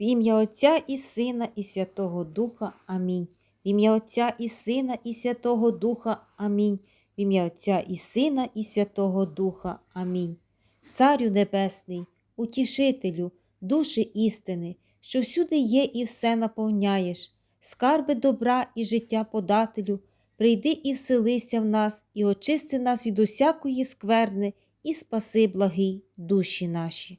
В ім'я Отця і Сина, і Святого Духа. Амінь. В ім'я Отця і Сина, і Святого Духа. Амінь. В ім'я Отця і Сина, і Святого Духа. Амінь. Царю Небесний, утішителю, душі істини, що всюди є і все наповняєш, скарби добра і життя подателю, прийди і вселися в нас, і очисти нас від усякої скверни, і спаси благий душі наші.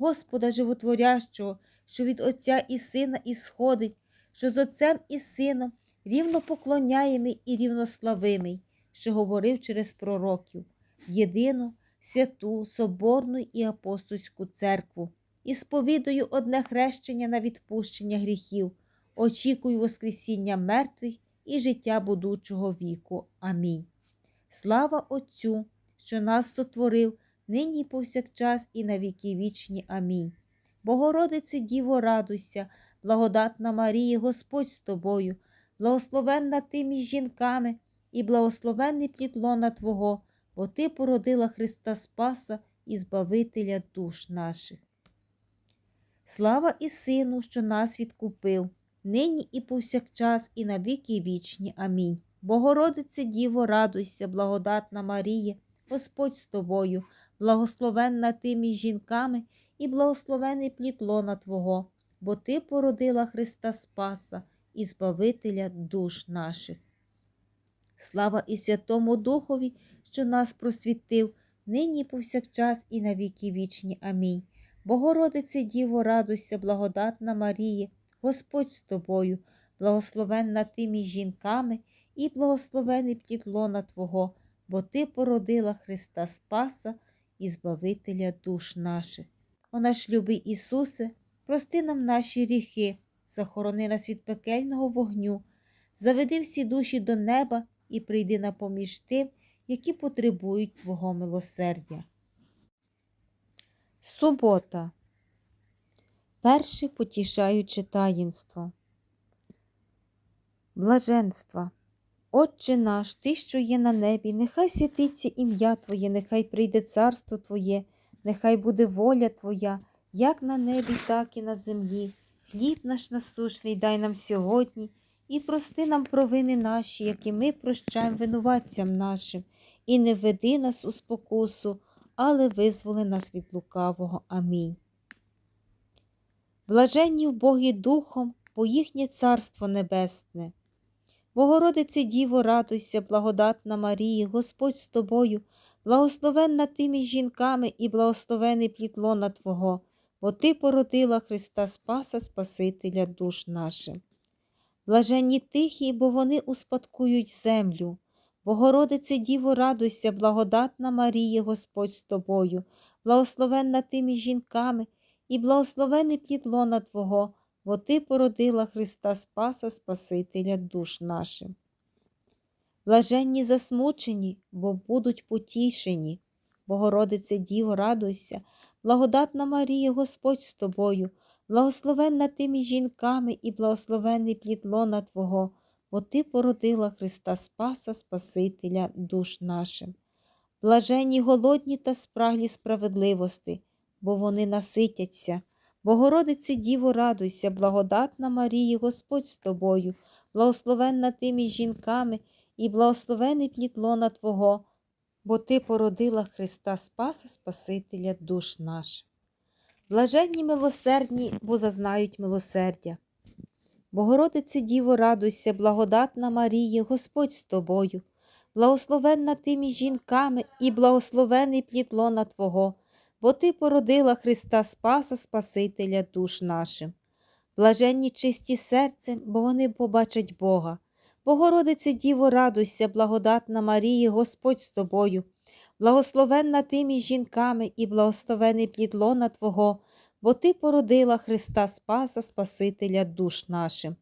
Господа Животворящого, що від Отця і Сина ісходить, що з Отцем і Сином рівно поклоняємий і рівнославимий, що говорив через пророків, єдину, святу, соборну і апостольську церкву, і сповідую одне хрещення на відпущення гріхів, очікую Воскресіння мертвих і життя будучого віку. Амінь. Слава Отцю, що нас сотворив, нині повсякчас, і на віки вічні. Амінь. Богородице Діво, радуйся, благодатна Марія, Господь з тобою, благословенна ти між жінками, і благословенний плід лона Твого, бо Ти породила Христа Спаса і Збавителя душ наших. Слава і Сину, що нас відкупив, нині і повсякчас, і на віки вічні. Амінь. Богородице Діво, радуйся, благодатна Марія, Господь з тобою, благословенна ти між жінками, і благословений плід лона Твого, бо Ти породила Христа Спаса і Збавителя душ наших. Слава і Святому Духові, що нас просвітив, нині повсякчас, і на віки вічні. Амінь. Богородице Діво, радуйся, благодатна Марія, Господь з тобою, благословенна ти між жінками, і благословений плід лона Твого, бо Ти породила Христа Спаса і Збавителя душ наших. О наш любий Ісусе, прости нам наші гріхи, захорони нас від пекельного вогню, заведи всі душі до неба і прийди на поміж тим, які потребують Твого милосердя. Субота. Перше потішаюче таїнство. Блаженства. Отче наш, Ти, що є на небі, нехай святиться ім'я Твоє, нехай прийде царство Твоє, нехай буде воля Твоя, як на небі, так і на землі. Хліб наш насушний дай нам сьогодні і прости нам провини наші, які ми прощаємо винуватцям нашим, і не веди нас у спокусу, але визволи нас від лукавого. Амінь. Блаженні в Богі Духом, бо їхнє Царство Небесне. Богородице Діво, радуйся, благодатна Марії, Господь з тобою, благословенна ти між жінками і благословений плід лона Твого, бо Ти породила Христа Спаса, Спасителя душ нашим. Блаженні тихі, бо вони успадкують землю. Богородице Діво, радуйся, благодатна Марія, Господь з тобою, благословенна ти між жінками і благословений плід лона Твого, бо Ти породила Христа Спаса, Спасителя душ нашим. Блаженні засмучені, бо будуть потішені. Богородице Діво, радуйся, благодатна Марія, Господь з тобою, благословенна ти між жінками і благословений плід лона Твого, бо Ти породила Христа Спаса, Спасителя душ нашим. Блаженні голодні та спраглі справедливости, бо вони наситяться. Богородице Діво, радуйся, благодатна Марія, Господь з тобою, благословенна ти між жінками і благословений плід лона Твого, бо Ти породила Христа Спаса, Спасителя душ наших. Блаженні милосердні, бо зазнають милосердя. Богородице Діво, радуйся, благодатна Марія, Господь з тобою, благословенна ти між жінками і благословений плід лона Твого, бо Ти породила Христа Спаса, Спасителя душ нашим. Блаженні чисті серцем, бо вони побачать Бога. Богородице Діво, радуйся, благодатна Марія, Господь з тобою, благословенна ти між жінками і благословений плід лона Твого, бо Ти породила Христа Спаса, Спасителя душ нашим.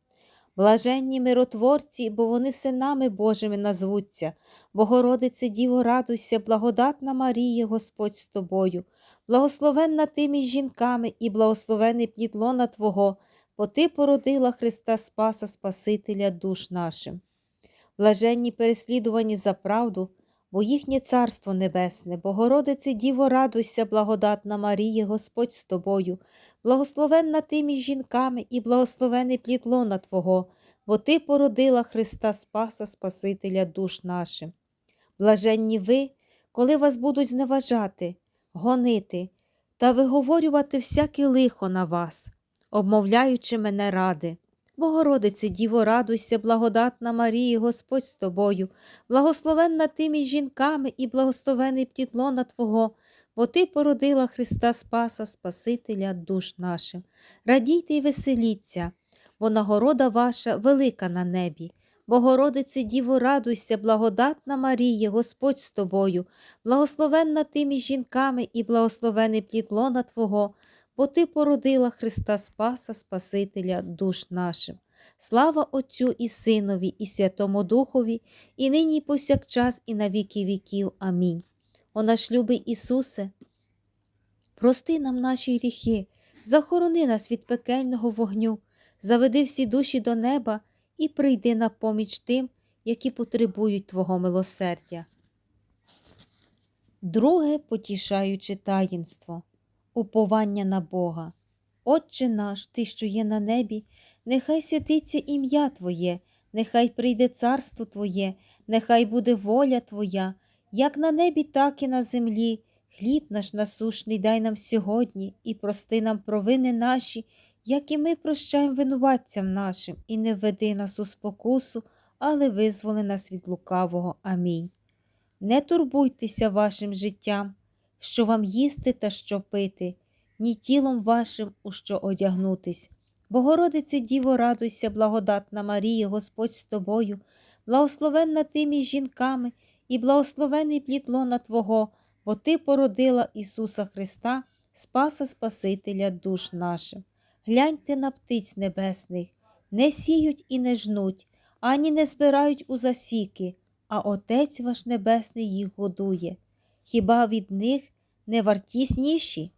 Блаженні миротворці, бо вони синами Божими назвуться. Богородице Діво, радуйся, благодатна Марія, Господь з тобою, благословенна ти між жінками і благословений плід лона Твого, бо Ти породила Христа Спаса, Спасителя душ нашим. Блаженні переслідувані за правду, бо їхнє Царство Небесне, Богородице Діво, радуйся, благодатна Марія, Господь з тобою, благословенна ти між жінками і благословений плід лона Твого, бо Ти породила Христа Спаса, Спасителя душ нашим. Блаженні ви, коли вас будуть зневажати, гонити та виговорювати всяке лихо на вас, обмовляючи мене ради. Богородице, Діво, радуйся, благодатна Марія, Господь з тобою, благословенна ти між жінками і благословений плід Твого, бо Ти породила Христа Спаса, Спасителя душ нашим. Радійте й веселіться, бо нагорода ваша велика на небі. Богородице, Діво, радуйся, благодатна Марія, Господь з тобою, благословенна ти між жінками і благословений плід лона Твого, бо Ти породила Христа Спаса, Спасителя душ нашим. Слава Отцю і Синові, і Святому Духові, і нині, і повсякчас, і на віки віків. Амінь. О наш любий Ісусе, прости нам наші гріхи, захорони нас від пекельного вогню, заведи всі душі до неба і прийди на поміч тим, які потребують Твого милосердя. Друге потішаюче таїнство уповання на Бога. Отче наш, Ти, що є на небі, нехай святиться ім'я Твоє, нехай прийде царство Твоє, нехай буде воля Твоя, як на небі, так і на землі. Хліб наш насушний дай нам сьогодні і прости нам провини наші, як і ми прощаємо винуватцям нашим, і не введи нас у спокусу, але визволи нас від лукавого. Амінь. Не турбуйтеся вашим життям, що вам їсти та що пити, ні тілом вашим, у що одягнутись. Богородице Діво, радуйся, благодатна Марія, Господь з тобою, благословенна ти між жінками і благословений плід лона Твого, бо Ти породила Ісуса Христа, Спаса Спасителя душ нашим. Гляньте на птиць небесних, не сіють і не жнуть, ані не збирають у засіки, а Отець ваш Небесний їх годує. Хіба від них не вартісніші?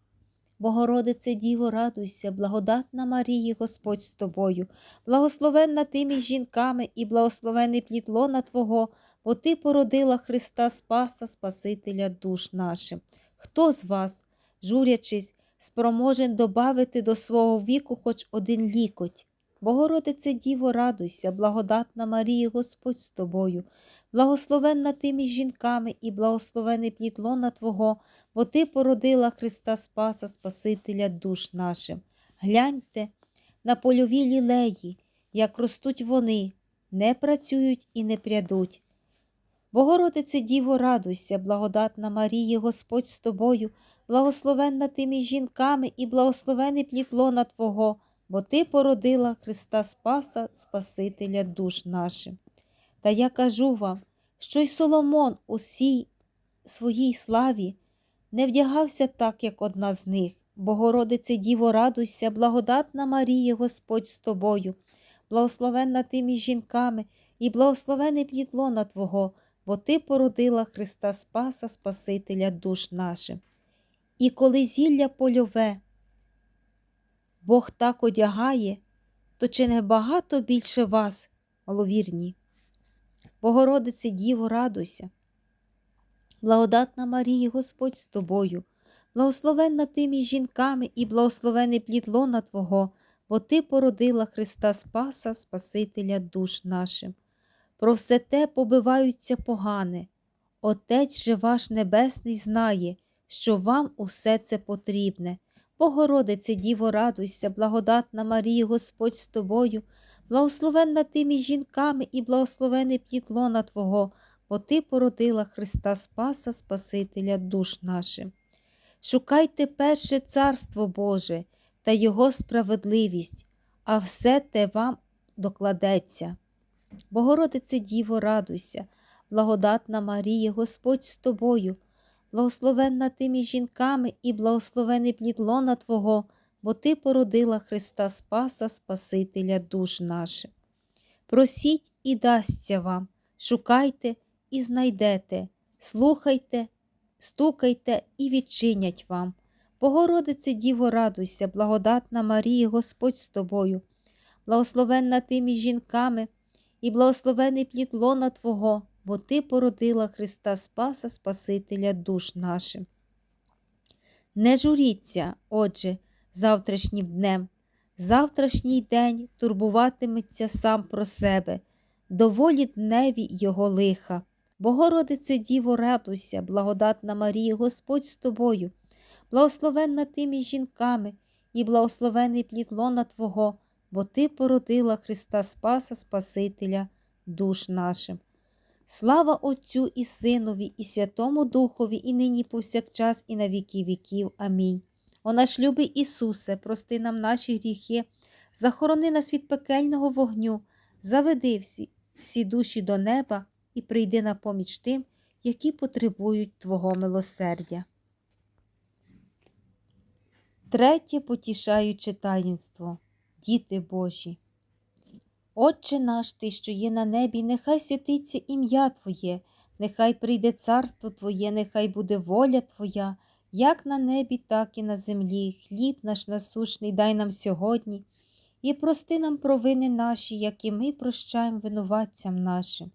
Богородице Діво, радуйся, благодатна Марії, Господь з тобою, благословенна ти між жінками і благословений плід лона Твого, бо Ти породила Христа Спаса, Спасителя душ нашим. Хто з вас, журячись, спроможен добавити до свого віку хоч один лікоть? Богородице Діво, радуйся, благодатна Марія, Господь з тобою, благословенна ти між жінками і благословений плід лона Твого, бо Ти породила Христа Спаса, Спасителя душ нашим. Гляньте на польові лілеї, як ростуть вони, не працюють і не прядуть. Богородице Діво, радуйся, благодатна Марія, Господь з тобою, благословенна ти між жінками і благословений плід лона Твого, бо Ти породила Христа Спаса, Спасителя душ нашим. Та я кажу вам, що й Соломон у всій своїй славі не вдягався так, як одна з них. Богородице Діво, радуйся, благодатна Марія, Господь з тобою, благословенна ти між жінками і благословений плід лона Твого, бо Ти породила Христа Спаса, Спасителя душ нашим. І коли зілля польове, Бог так одягає, то чи не багато більше вас, маловірні? Богородице Діво, радуйся. Благодатна Марія, Господь з тобою, благословенна ти між жінками і благословений плід лона Твого, бо Ти породила Христа Спаса, Спасителя душ нашим. Про все те побиваються погане. Отець же ваш Небесний знає, що вам усе це потрібне. Богородице, Діво, радуйся, благодатна Марія, Господь з тобою, благословенна ти між жінками і благословений плід Твого, бо Ти породила Христа Спаса, Спасителя душ наших. Шукайте перше Царство Боже та Його справедливість, а все те вам докладеться. Богородице Діво, радуйся, благодатна Марія, Господь з тобою, благословенна ти між жінками і благословений плід лона Твого, бо Ти породила Христа Спаса, Спасителя душ наших. Просіть і дасться вам, шукайте і знайдете, слухайте, стукайте і відчинять вам. Богородице Діво, радуйся, благодатна Марія, Господь з тобою, благословенна ти між жінками і благословений плід лона Твого, бо Ти породила Христа Спаса, Спасителя душ нашим. Не журіться, Отже, завтрашнім днем, завтрашній день турбуватиметься сам про себе, доволі дневі його лиха. Богородице Діво, радуйся, благодатна Марія, Господь з тобою, благословенна ти між жінками і благословений плід лона Твого, бо Ти породила Христа Спаса, Спасителя душ нашим. Слава Отцю і Синові, і Святому Духові, і нині повсякчас, і на віки віків. Амінь. О наш любий Ісусе, прости нам наші гріхи, захорони нас від пекельного вогню, заведи всі, всі душі до неба і прийди на поміч тим, які потребують Твого милосердя. Третє потішаюче таїнство, діти Божі. Отче наш Ти, що є на небі, нехай святиться ім'я Твоє, нехай прийде царство Твоє, нехай буде воля Твоя, як на небі, так і на землі. Хліб наш насушний дай нам сьогодні, і прости нам провини наші, як і ми прощаємо винуватцям нашим.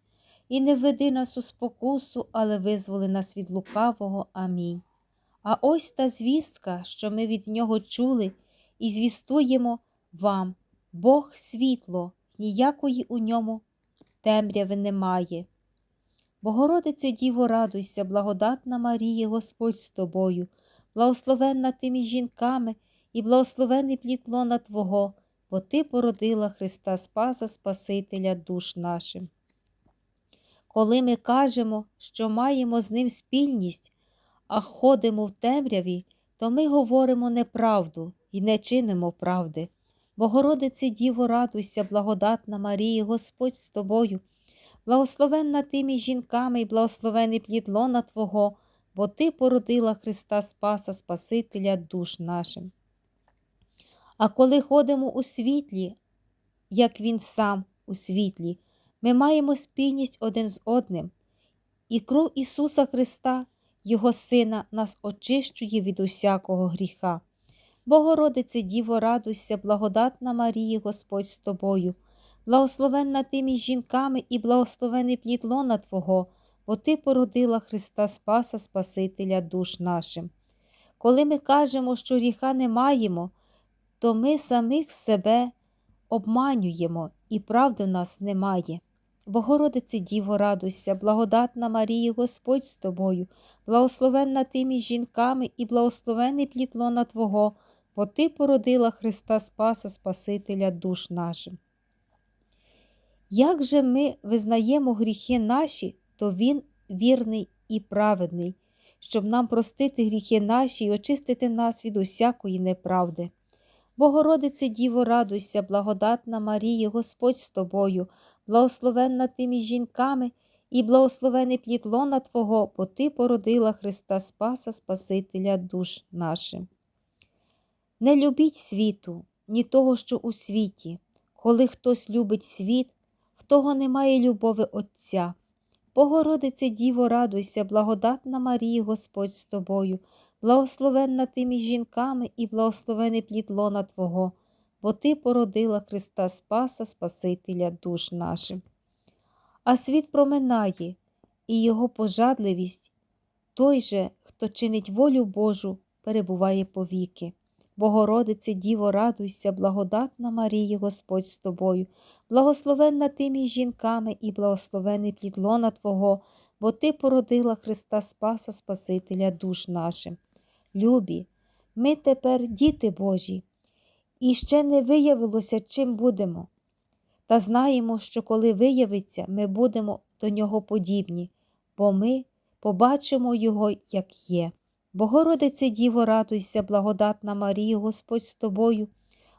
І не веди нас у спокусу, але визволи нас від лукавого. Амінь. А ось та звістка, що ми від нього чули, і звістуємо вам, Бог світло ніякої у ньому темряви немає. Богородице Діво, радуйся, благодатна Марія, Господь з тобою, благословенна ти між жінками і благословений плід лона Твого, бо Ти породила Христа Спаса, Спасителя душ нашим. Коли ми кажемо, що маємо з ним спільність, а ходимо в темряві, то ми говоримо неправду і не чинимо правди. Богородице Діво, радуйся, благодатна Марія, Господь з тобою, благословенна ти між жінками і благословений плід лона Твого, бо Ти породила Христа Спаса, Спасителя душ нашим. А коли ходимо у світлі, як Він сам у світлі, ми маємо спільність один з одним, і кров Ісуса Христа, Його Сина, нас очищує від усякого гріха. Богородице Діво, радуйся, благодатна Марія, Господь з тобою, благословенна ти між жінками і благословений плід лона Твого, бо Ти породила Христа Спаса, Спасителя душ нашим. Коли ми кажемо, що гріха не маємо, то ми самих себе обманюємо, і правди в нас немає. Богородице Діво, радуйся, благодатна Марія, Господь з тобою, благословенна ти між жінками і благословений плід лона Твого, бо Ти породила Христа Спаса, Спасителя душ нашим. Як же ми визнаємо гріхи наші, то Він вірний і праведний, щоб нам простити гріхи наші і очистити нас від усякої неправди. Богородице Діво, радуйся, благодатна Марія, Господь з тобою, благословенна ти між жінками і благословений плід лона Твого, бо Ти породила Христа Спаса, Спасителя душ нашим. Не любіть світу, ні того, що у світі. Коли хтось любить світ, в того немає любови Отця. Богородице Діво, радуйся, благодатна Марія, Господь з тобою, благословенна ти між жінками і благословений плід лона Твого, бо Ти породила Христа Спаса, Спасителя душ нашим. А світ проминає, і його пожадливість, той же, хто чинить волю Божу, перебуває повіки. Богородице Діво, радуйся, благодатна Марія, Господь з тобою, благословенна ти між жінками і благословений плід лона Твого, бо Ти породила Христа Спаса, Спасителя душ нашим. Любі, Ми тепер діти Божі, і ще не виявилося, чим будемо. Та знаємо, що коли виявиться, ми будемо до нього подібні, бо ми побачимо Його, як є. Богородице Діво, радуйся, благодатна Марія, Господь з тобою,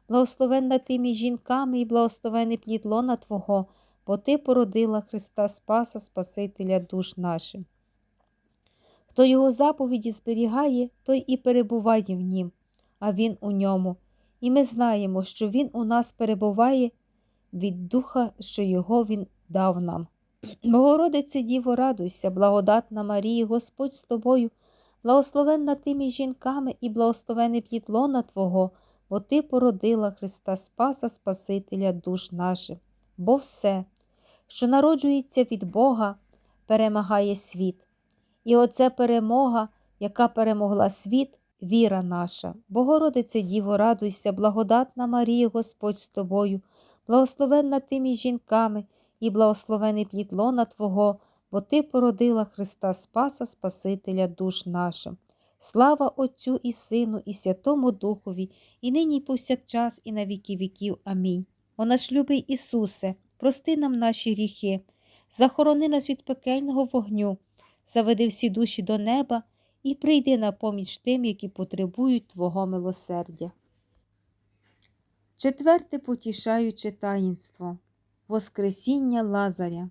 благословенна ти між жінками і благословений плід лона Твого, бо Ти породила Христа Спаса, Спасителя душ нашим. Хто його заповіді зберігає, той і перебуває в нім, а Він у ньому. І ми знаємо, що Він у нас перебуває від Духа, що Його Він дав нам. Богородице Діво, радуйся, благодатна Марія, Господь з тобою, благословенна ти між жінками і благословений плід лона Твого, бо Ти породила Христа Спаса, Спасителя душ наших. Бо все, що народжується від Бога, перемагає світ. І оце перемога, яка перемогла світ, віра наша. Богородице Діво, радуйся, благодатна Марія, Господь з тобою, благословенна ти між жінками і благословений плід лона Твого, бо Ти породила Христа Спаса, Спасителя душ нашим. Слава Отцю і Сину, і Святому Духові, і нині, і повсякчас, і на віки віків. Амінь. О наш любий Ісусе, прости нам наші гріхи, захорони нас від пекельного вогню, заведи всі душі до неба і прийди на поміч тим, які потребують Твого милосердя. Четверте потішаюче таїнство Воскресіння Лазаря.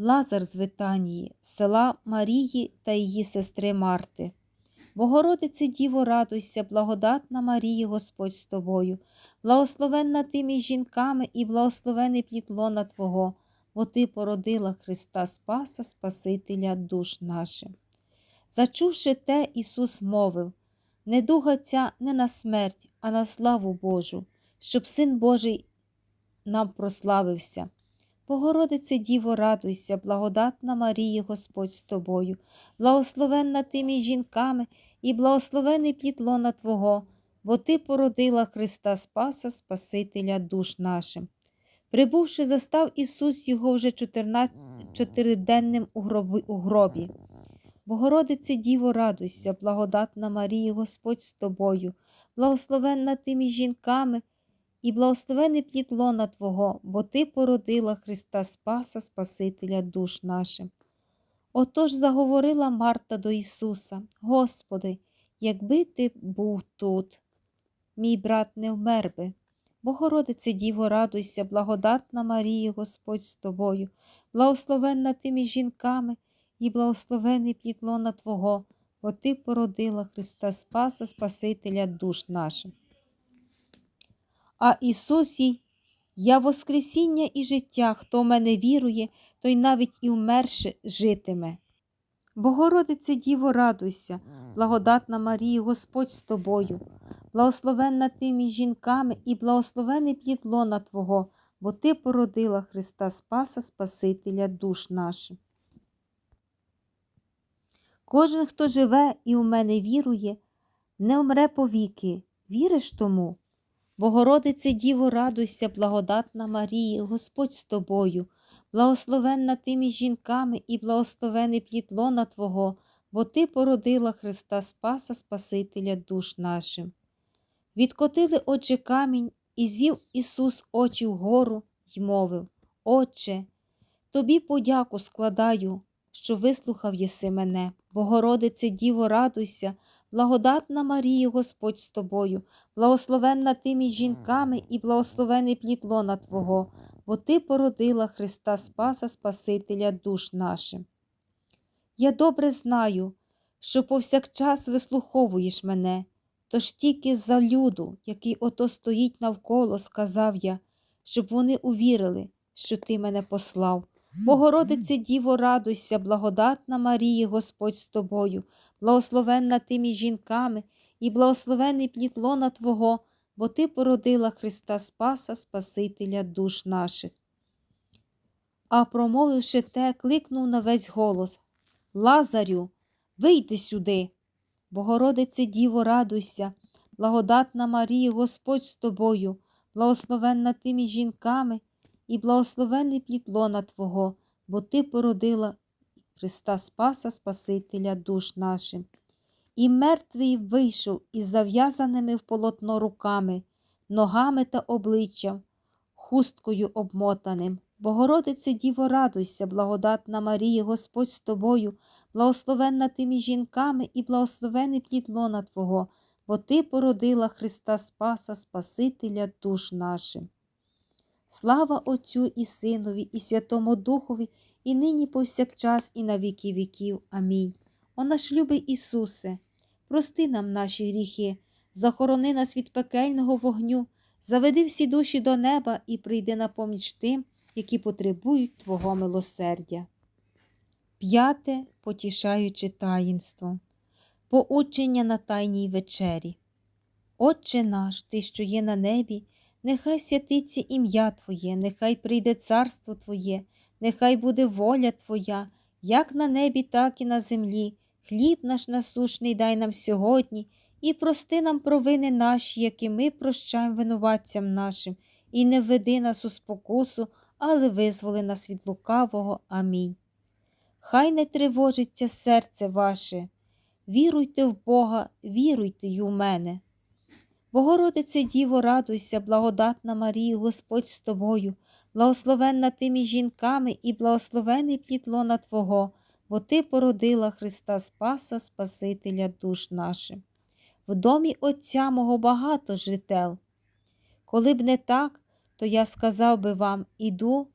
Лазар з Витанії, села Марії та її сестри Марти. Богородице Діво, радуйся, благодатна Марія, Господь з тобою, благословенна ти між жінками і благословений плід лона Твого, бо Ти породила Христа Спаса, Спасителя душ наших. Зачувши те, Ісус мовив недуга ця не на смерть, а на славу Божу, щоб Син Божий нам прославився. Богородице Діво, радуйся, благодатна Марія, Господь з тобою, благословенна ти між жінками і благословений плід лона Твого, бо Ти породила Христа Спаса, Спасителя душ нашим. Прибувши, застав Ісус його вже чотириденним у гробі. Богородице Діво, радуйся, благодатна Марія, Господь з тобою, благословенна ти між жінками і благословений плід лона Твого, бо Ти породила Христа Спаса, Спасителя душ наших. Отож заговорила Марта до Ісуса, Господи, якби Ти був тут, мій брат не вмер би. Богородице Діво, радуйся, благодатна Марія, Господь з тобою, благословенна ти між жінками і благословений плід лона Твого, бо Ти породила Христа Спаса, Спасителя душ наших. А Ісус їй, я Воскресіння і життя, хто в мене вірує, той навіть і вмерше житиме. Богородице Діво, радуйся, благодатна Марія, Господь з тобою, благословенна ти між жінками і благословений плід лона Твого, бо Ти породила Христа Спаса, Спасителя душ наших. Кожен, хто живе і у мене вірує, не умре повіки. Віриш тому? Богородице Діво, радуйся, благодатна Марія, Господь з тобою, благословенна ти між жінками і благословений плід лона Твого, бо Ти породила Христа Спаса, Спасителя душ нашим. Відкотили, отже, камінь, і звів Ісус очі вгору й мовив Отче, тобі подяку складаю, що вислухав єси мене, Богородице Діво, радуйся, Благодатна Марія, Господь з тобою, благословенна ти між жінками і благословений плід лона Твого, бо Ти породила Христа Спаса, Спасителя душ нашим. Я добре знаю, що повсякчас вислуховуєш мене, тож тільки за люду, який ото стоїть навколо, сказав я, щоб вони увірили, що ти мене послав. Богородице Діво, радуйся, благодатна Марія, Господь з тобою, благословенна ти між жінками, і благословений плід Твого, бо Ти породила Христа Спаса, Спасителя душ наших. А промовивши те, кликнув на весь голос Лазарю, вийди сюди. Богородице Діво, радуйся, благодатна Марія, Господь з тобою, благословенна ти жінками, і благословений плід лона Твого, бо Ти породила Христа Спаса, Спасителя душ нашим. І мертвий вийшов із зав'язаними в полотно руками, ногами та обличчям, хусткою обмотаним. Богородице Діво, радуйся, благодатна Марія, Господь з тобою, благословенна ти між жінками і благословений плід лона Твого, бо Ти породила Христа Спаса, Спасителя душ нашим. Слава Отцю і Синові, і Святому Духові, і нині повсякчас, і на віки віків. Амінь. О наш любий Ісусе, прости нам наші гріхи, захорони нас від пекельного вогню, заведи всі душі до неба і прийди на поміч тим, які потребують Твого милосердя. П'яте потішаюче таїнство. Поучення на Тайній вечері. Отче наш, Ти, що є на небі, нехай святиться ім'я Твоє, нехай прийде царство Твоє, нехай буде воля Твоя, як на небі, так і на землі. Хліб наш насушний дай нам сьогодні, і прости нам провини наші, які ми прощаємо винуватцям нашим, і не введи нас у спокусу, але визволи нас від лукавого. Амінь. Хай не тривожиться серце ваше, віруйте в Бога, віруйте й у мене. Богородице Діво, радуйся, благодатна Марія, Господь з тобою, благословенна ти між жінками і благословений плід лона Твого, бо Ти породила Христа Спаса, Спасителя душ нашим. В домі Отця мого багато жител. Коли б не так, то я сказав би вам іду,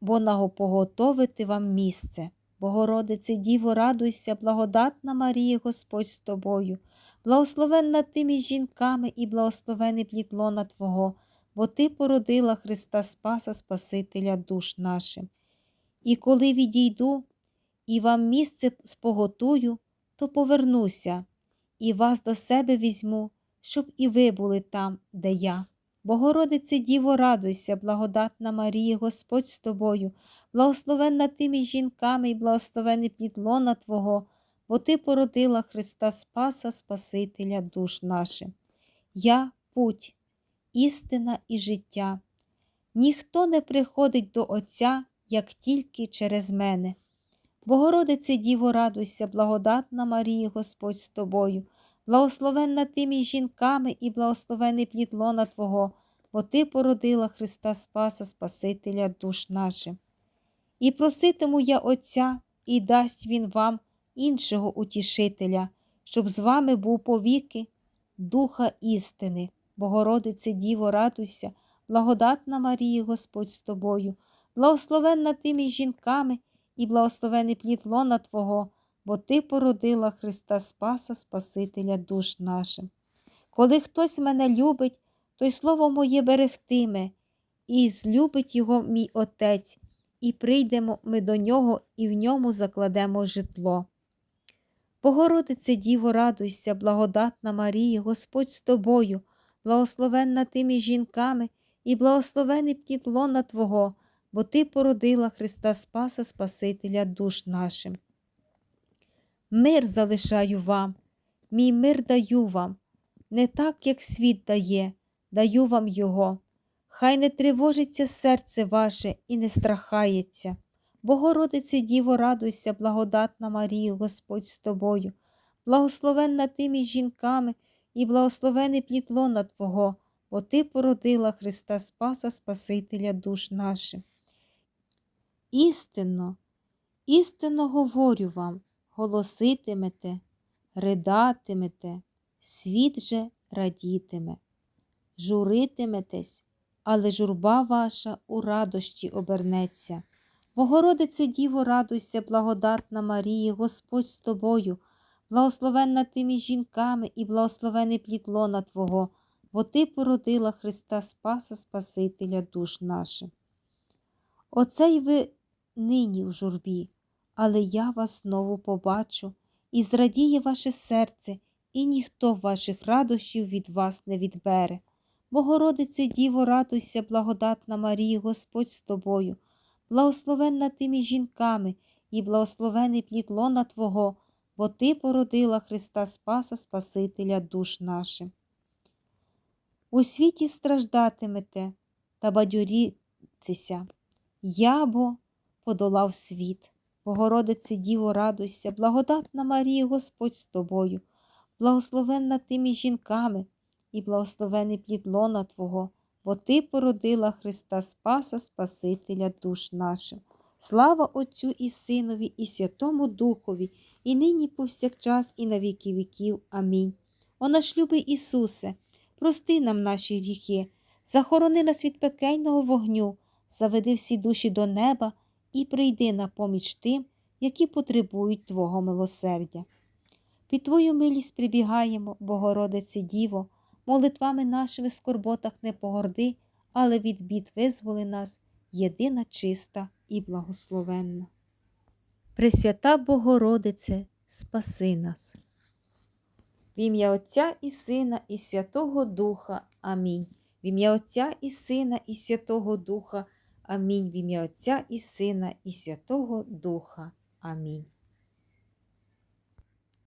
бо нагопоготовити вам місце. Богородице Діво, радуйся, благодатна Марія, Господь з тобою, благословенна ти між жінками і благословений плід лона Твого, бо Ти породила Христа Спаса, Спасителя душ нашим. І коли відійду і вам місце споготую, то повернуся і вас до себе візьму, щоб і ви були там, де я. Богородице Діво, радуйся, благодатна Марія, Господь з тобою, благословенна ти між жінками і благословений плід лона Твого, бо Ти породила Христа Спаса, Спасителя душ наших. Я путь, істина і життя. Ніхто не приходить до Отця, як тільки через мене. Богородице Діво, радуйся, благодатна Марія, Господь з тобою, благословенна ти між жінками і благословений плід лона Твого, бо Ти породила Христа Спаса, Спасителя душ нашим. І проситиму я Отця, і дасть Він вам іншого утішителя, щоб з вами був повіки Духа істини. Богородице Діво, радуйся, благодатна Марія, Господь з тобою, благословенна ти між жінками і благословений плід лона Твого, бо Ти породила Христа Спаса, Спасителя душ нашим. Коли хтось мене любить, той слово моє берегтиме, і злюбить його мій Отець, і прийдемо ми до нього, і в ньому закладемо житло. Богородице Діво, радуйся, благодатна Марія, Господь з тобою, благословенна ти між жінками, і благословений плід Твого, бо Ти породила Христа Спаса, Спасителя душ нашим. Мир залишаю вам, мій мир даю вам, не так, як світ дає, даю вам його. Хай не тривожиться серце ваше і не страхається. Богородице Діво, радуйся, благодатна Марія, Господь з тобою, благословенна ти між жінками і благословений плід лона Твого, бо Ти породила Христа Спаса, Спасителя душ наших. Істинно, істинно говорю вам, голоситимете, ридатимете, світ же радітиме, журитиметесь, але журба ваша у радощі обернеться. Богородице Діво, радуйся, благодатна Марія, Господь з тобою, благословенна ти між жінками і благословений плід лона Твого, бо Ти породила Христа Спаса, Спасителя душ наших. Оце й ви нині в журбі, але я вас знову побачу, і зрадіє ваше серце, і ніхто ваших радощів від вас не відбере. Богородице Діво, радуйся, благодатна Марія, Господь з тобою, благословенна ти між жінками, і благословений плід лона Твого, бо Ти породила Христа Спаса, Спасителя душ наших. У світі страждатимете та бадьорітеся, я бо подолав світ. Богородице Діво, радуйся, благодатна Марія, Господь з тобою, благословенна ти між жінками, і благословений плід лона Твого, бо Ти породила Христа Спаса, Спасителя душ наших. Слава Отцю і Синові, і Святому Духові, і нині повсякчас, і на віки віків. Амінь. О наш любий Ісусе, прости нам наші гріхи, захорони нас від пекельного вогню, заведи всі душі до неба і прийди на поміч тим, які потребують Твого милосердя. Під Твою милість прибігаємо, Богородице Діво, молитвами нашими в скорботах не погорди, але від бід визволи нас, єдина чиста і благословенна. Пресвята Богородице, спаси нас. В ім'я Отця і Сина, і Святого Духа. Амінь. В ім'я Отця і Сина, і Святого Духа. Амінь. В ім'я Отця і Сина, і Святого Духа. Амінь.